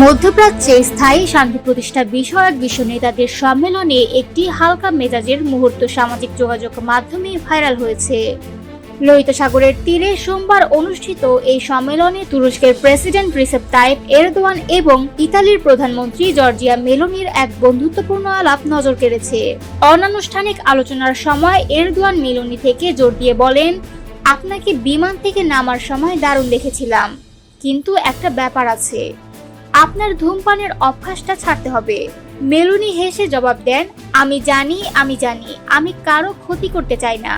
মধ্যপ্রাচ্যে স্থায়ী শান্তি প্রতিষ্ঠা বিষয়ক বিশ্ব নেতাদের সম্মেলনে একটি হালকা মেজাজের মুহূর্ত সামাজিক যোগাযোগ মাধ্যমে ভাইরাল হয়েছে। লোহিত সাগরের তীরে সোমবার অনুষ্ঠিত এই সম্মেলনে তুরস্কের প্রেসিডেন্ট রিসেপ তাইপ এরদোয়ান এবং ইতালির প্রধানমন্ত্রী জর্জিয়া মেলোনির এক বন্ধুত্বপূর্ণ আলাপ নজর কেড়েছে। অনানুষ্ঠানিক আলোচনার সময় এরদোয়ান মেলোনি থেকে জোর দিয়ে বলেন, আপনাকে বিমান থেকে নামার সময় দারুণ দেখেছিলাম, কিন্তু একটা ব্যাপার আছে। আপনার ধূমপানের অভ্যাসটা ছাড়তে হবে। মেলুনি হেসে জবাব দেন, আমি জানি আমি জানি, আমি কারও ক্ষতি করতে চাই না।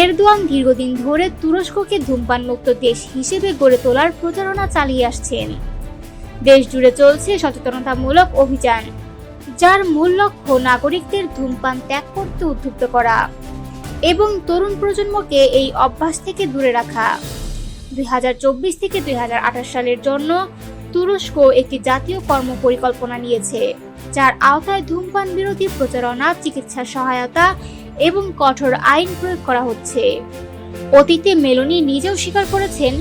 এরদোয়ান দীর্ঘদিন ধরে তুরস্ককে ধূমপান মুক্ত দেশ হিসেবে গড়ে তোলার প্রচারণা চালিয়ে আসছেন। দেশ জুড়ে চলছে সচেতনতামূলক অভিযান, যার মূল লক্ষ্য নাগরিকদের ধূমপান ত্যাগ করতে উদ্বুদ্ধ করা এবং তরুণ প্রজন্মকে এই অভ্যাস থেকে দূরে রাখা। দুই হাজার চব্বিশ থেকে দুই হাজার আঠাশ সালের জন্য তুরস্ক একটি জাতীয় কর্ম পরিকল্পনা নিয়েছে, যার আওতায় ধূমপান বিরোধী প্রচারণা, চিকিৎসা সহায়তা এবং কঠোর আইন প্রয়োগ করা হচ্ছে। অতীতে মেলোনি নিজেও স্বীকার করেছেন,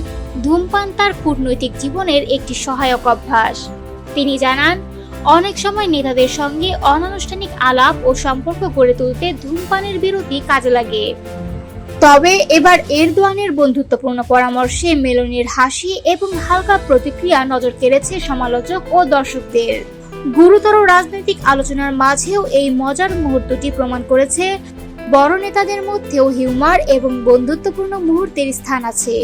ধূমপান তার কূটনৈতিক জীবনের একটি সহায়ক অভ্যাস। তিনি জানান, অনেক সময় নেতাদের সঙ্গে অনানুষ্ঠানিক আলাপ ও সম্পর্ক গড়ে তুলতে ধূমপানের বিরতি কাজে লাগে। তবে এবার এরদোয়ানের বন্ধুত্বপূর্ণ পরামর্শে মেলোনির হাসি এবং হালকা প্রতিক্রিয়া নজর কেড়েছে সমালোচক ও দর্শকদের। গুরুতর রাজনৈতিক আলোচনার মাঝেও এই মজার মুহূর্তটি প্রমাণ করেছে বড় নেতাদের মধ্যেও হিউমার এবং বন্ধুত্বপূর্ণ মুহূর্তের স্থান আছে।